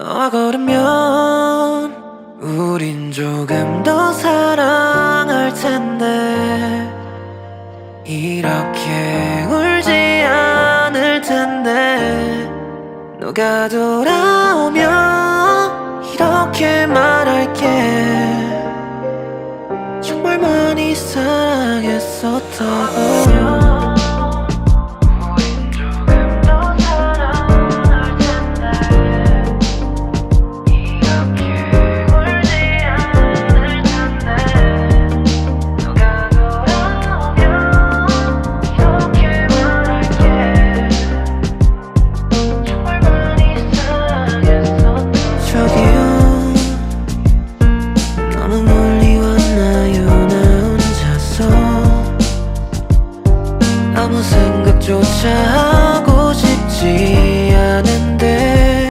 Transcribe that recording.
너와 걸으면 우린 조금 더 사랑할 텐데. 이렇게 울지 않을 텐데. 누가 돌아오면 이렇게 말할게. 정말 많이 사랑했었다고 아무 생각조차